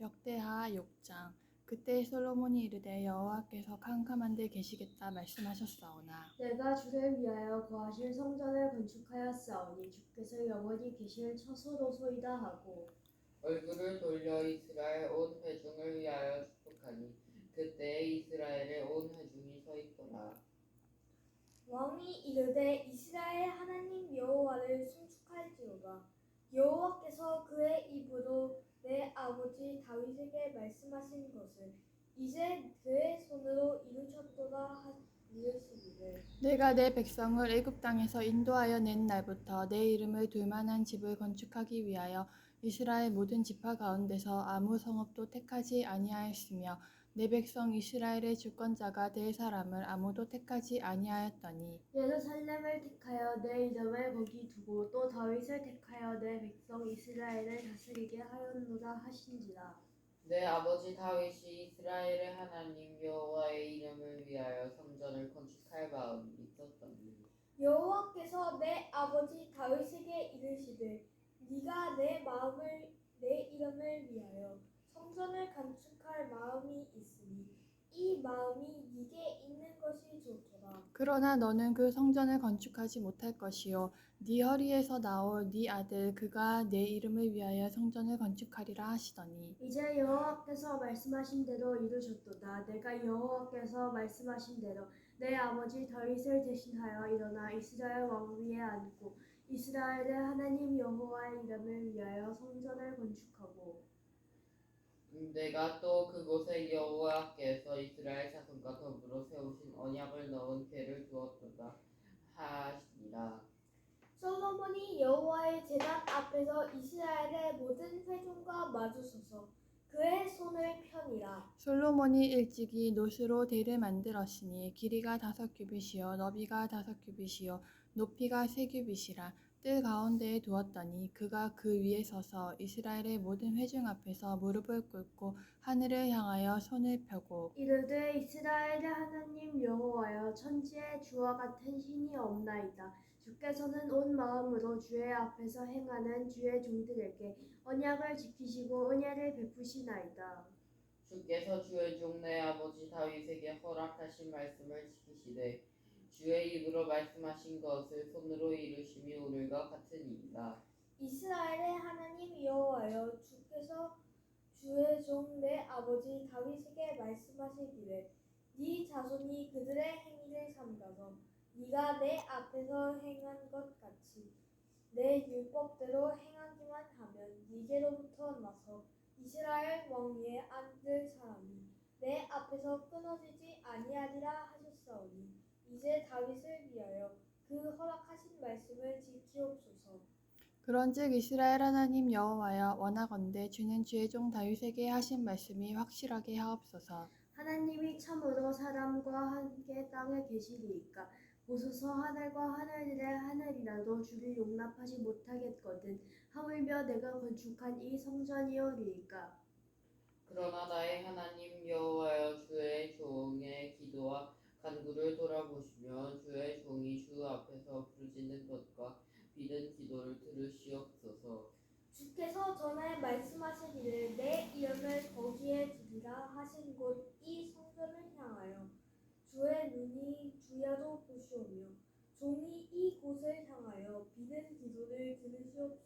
역대하 6장 그때 솔로몬이 이르되 여호와께서 캄캄한데 계시겠다 말씀하셨사오나. 내가 주를 위하여 거하실 성전을 건축하였사오니 주께서 영원히 계실 처소로소이다 하고. 얼굴을 돌려 이스라엘 온 회중을 위하여 축복하니 그때 이스라엘의 온 회중이 서 있더라. 왕이 이르되 이스라엘 하나님 여호와를 송축할지로다. 여호와께서 그의 입으로 내 아버지 다윗에게 말씀하신 것을 이제 그의 손으로 이루셨도다 하시기를 내가 내 백성을 애굽 땅에서 인도하여 낸 날부터 내 이름을 둘 만한 집을 건축하기 위하여 이스라엘 모든 지파 가운데서 아무 성읍도 택하지 아니하였으며 내 백성 이스라엘의 주권자가 될 사람을 아무도 택하지 아니하였더니 예루살렘을 택하여 내 이름을 거기 두고 또 다윗을 택하여 내 백성 이스라엘을 다스리게 하였노라 하신지라. 내 아버지 다윗이 이스라엘의 하나님 여호와의 이름을 위하여 성전을 건축할 마음이 있었더니 여호와께서 내 아버지 다윗에게 이르시되 네가 내 마음을 내 이름을 위하여 성전을 건축할 마음이 있으니 이 마음이 네게 있는 것이 좋도다. 그러나 너는 그 성전을 건축하지 못할 것이요. 네 허리에서 나올 네 아들 그가 내 이름을 위하여 성전을 건축하리라 하시더니. 이제 여호와께서 말씀하신 대로 이루셨도다. 내가 여호와께서 말씀하신 대로 내 아버지 다윗을 대신하여 일어나 이스라엘 왕 위에 앉고 이스라엘의 하나님 여호와의 이름을 위하여 성전을 건축하고 내가 또 그곳에 여호와께서 이스라엘 자손과 더불어 세우신 언약을 넣은 궤를 두었도다 하시니라. 솔로몬이 여호와의 제단 앞에서 이스라엘의 모든 회중과 마주서서 그의 손을 펴니라 솔로몬이 일찍이 노스로 대를 만들었으니 길이가 다섯 규빗이요 너비가 다섯 규빗이요 높이가 세 규빗이라 뜰 가운데에 두었더니 그가 그 위에 서서 이스라엘의 모든 회중 앞에서 무릎을 꿇고 하늘을 향하여 손을 펴고 이르되 이스라엘의 하나님 여호와여 천지에 주와 같은 신이 없나이다. 주께서는 온 마음으로 주의 앞에서 행하는 주의 종들에게 언약을 지키시고 은혜를 베푸시나이다. 주께서 주의 종 내 아버지 다윗에게 허락하신 말씀을 지키시되 주의 입으로 말씀하신 것을 손으로 이루심이 오늘과 같으니이다. 이스라엘의 하나님 여호와여 주께서 주의 종 내 아버지 다윗에게 말씀하시기를 네 자손이 그들의 행위를 삼가서 네가 내 앞에서 행한 것 같이 내 율법대로 행하기만 하면 네게로부터 나서 이스라엘 왕위에 앉을 사람이 내 앞에서 끊어지지 아니하리라 하셨사오니 이제 다윗을 위하여 그 허락하신 말씀을 지키옵소서. 그런즉 이스라엘 하나님 여호와여 원하건대 주는 주의 종 다윗에게 하신 말씀이 확실하게 하옵소서. 하나님이 참으로 사람과 함께 땅에 계시리이까? 보소서 하늘과 하늘들의 하늘이라도 주를 용납하지 못하겠거든 하물며 내가 건축한 이 성전이오리이까? 그러나 나의 하나님 여호와여 주의 종의 기도 와 간구를 돌아보시며 주의 종이 주 앞에서 부르짖는 것과 비는 기도를 들으시옵소서. 주께서 전에 말씀하시기를 내 이름을 거기에 두리라 하신 곳 이 성전을 향하여 주의 눈이 주야로 보시오며 종이 이 곳을 향하여 비는 기도를 들으시옵소서.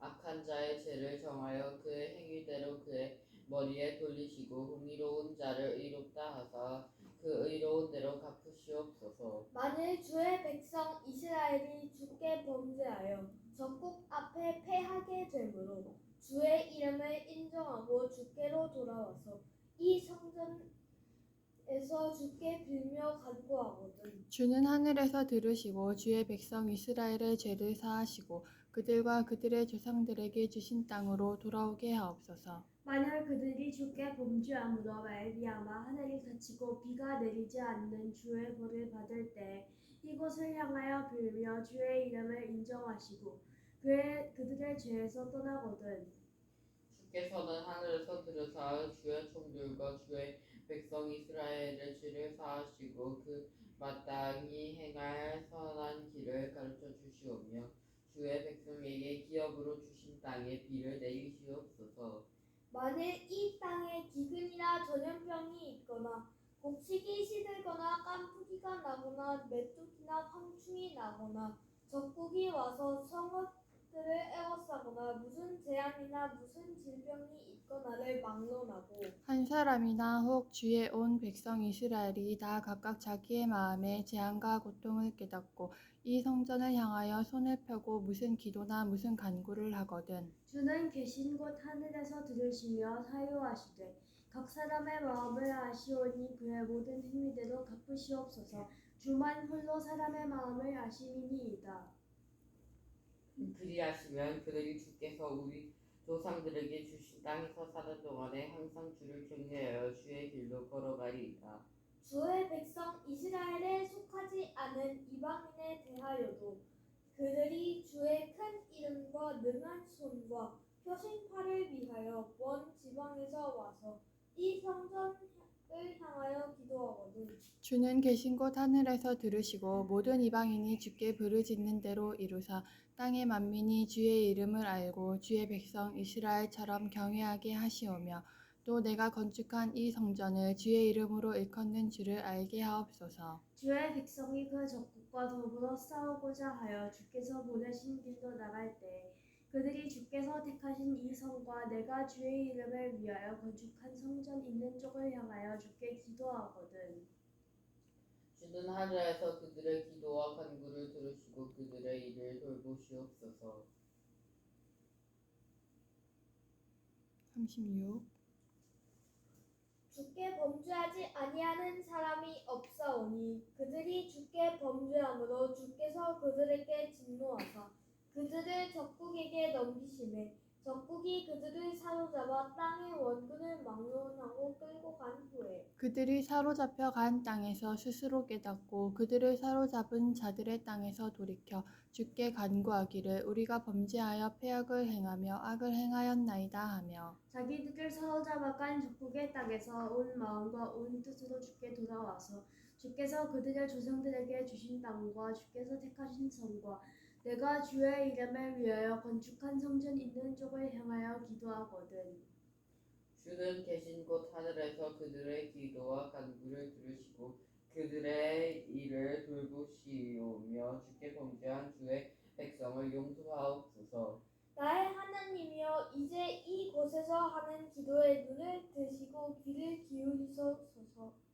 악한 자의 죄를 정하여 그의 행위대로 그의 머리에 돌리시고 흥의로운 자를 의롭다 하사 그 의로운 대로 갚으시옵소서. 만일 주의 백성 이스라엘이 주께 범죄하여 적국 앞에 패하게 되므로 주의 이름을 인정하고 주께로 돌아와서 이 성전에서 주께 빌며 간구하거든 주는 하늘에서 들으시고 주의 백성 이스라엘의 죄를 사하시고 그들과 그들의 조상들에게 주신 땅으로 돌아오게 하옵소서. 만일 그들이 주께 범죄함으로 말미암아 하늘이 닫히고 비가 내리지 않는 주의 벌을 받을 때 이곳을 향하여 빌며 주의 이름을 인정하시고 그의 그들의 죄에서 떠나거든. 주께서는 하늘에서 들으사 주의 종들과 주의 백성 이스라엘의 죄를 사하시고 그 마땅히 행할 선한 길을 가르쳐 주시오며 주의 백성에게 기업으로 주신 땅에 비를 내리시옵소서. 만일 이 땅에 기근이나 전염병이 있거나 곡식이 시들거나 깐풍기가 나거나 메뚜기나 황충이 나거나 적국이 와서 성읍 들을 에워싸거나 무슨 재앙이나 무슨 질병이 있거나를 막론하고 한 사람이나 혹 주의 온 백성 이스라엘이 다 각각 자기의 마음에 재앙과 고통을 깨닫고 이 성전을 향하여 손을 펴고 무슨 기도나 무슨 간구를 하거든. 주는 계신 곳 하늘에서 들으시며 사유하시되 각 사람의 마음을 아시오니 그의 모든 행위대로 갚으시옵소서. 주만 홀로 사람의 마음을 아심이니이다 그리하시면 그들이 주께서 우리 조상들에게 주신 땅에서 사는 동안에 항상 주를 경외하여 주의 길로 걸어가리이다. 주의 백성 이스라엘에 속하지 않은 이방인에 대하여도 그들이 주의 큰 이름과 능한 손과 팔을 위하여 먼 지방에서 와서 이 성전을 향하여 기도하거든 주는 계신 곳 하늘에서 들으시고 모든 이방인이 주께 부르짖는 대로 이루사 땅의 만민이 주의 이름을 알고 주의 백성 이스라엘처럼 경외하게 하시오며 또 내가 건축한 이 성전을 주의 이름으로 일컫는 줄을 알게 하옵소서. 주의 백성이 그 적국과 더불어 싸우고자 하여 주께서 보내신 길로 나갈 때 그들이 주께서 택하신 이 성과 내가 주의 이름을 위하여 건축한 성전 있는 쪽을 향하여 주께 기도하거든 주는 하늘에서 그들의 기도와 간구를 들으시고 그들의 일을 돌보시옵소서. 36. 주께 범죄하지 아니하는 사람이 없사오니 그들이 주께 범죄함으로 주께서 그들에게 진노하사 그들을 적국에 게 넘기심에 적국이 그들을 사로잡아 땅의 원군을 막론하고 끌고 간 후에 그들이 사로잡혀 간 땅에서 스스로 깨닫고 그들을 사로잡은 자들의 땅에서 돌이켜 주께 간구하기를 우리가 범죄하여 폐역을 행하며 악을 행하였나이다 하며 자기들을 사로잡아 간 적국의 땅에서 온 마음과 온 뜻으로 주께 돌아와서 주께서 그들의 조상들에게 주신 땅과 주께서 택하신 성과 내가 주의 이름을 위하여 건축한 성전 있는 쪽을 향하여 기도하거든 주는 계신 곳 하늘에서 그들의 기도와 간구를 들으시고 그들의 일을 돌보시오며 주께 범죄한 주의 백성을 용서하옵소서. 나의 하나님이여 이제 이곳에서 하는 기도에 눈을 드시고 귀를 기울이소서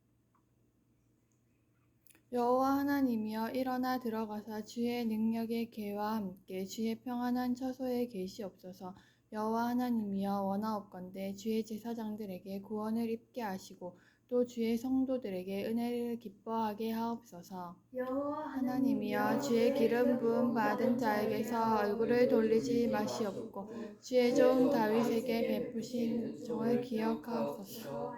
여호와 하나님이여 일어나 들어가사 주의 능력의 계와 함께 주의 평안한 처소에 계시옵소서. 여호와 하나님이여 원하옵건대 주의 제사장들에게 구원을 입게 하시고 또 주의 성도들에게 은혜를 기뻐하게 하옵소서. 여호와 하나님이여 주의 기름 부음 받은 자에게서 얼굴을 돌리지 마시옵고 주의 종 다윗에게 베푸신 정을 기억하옵소서.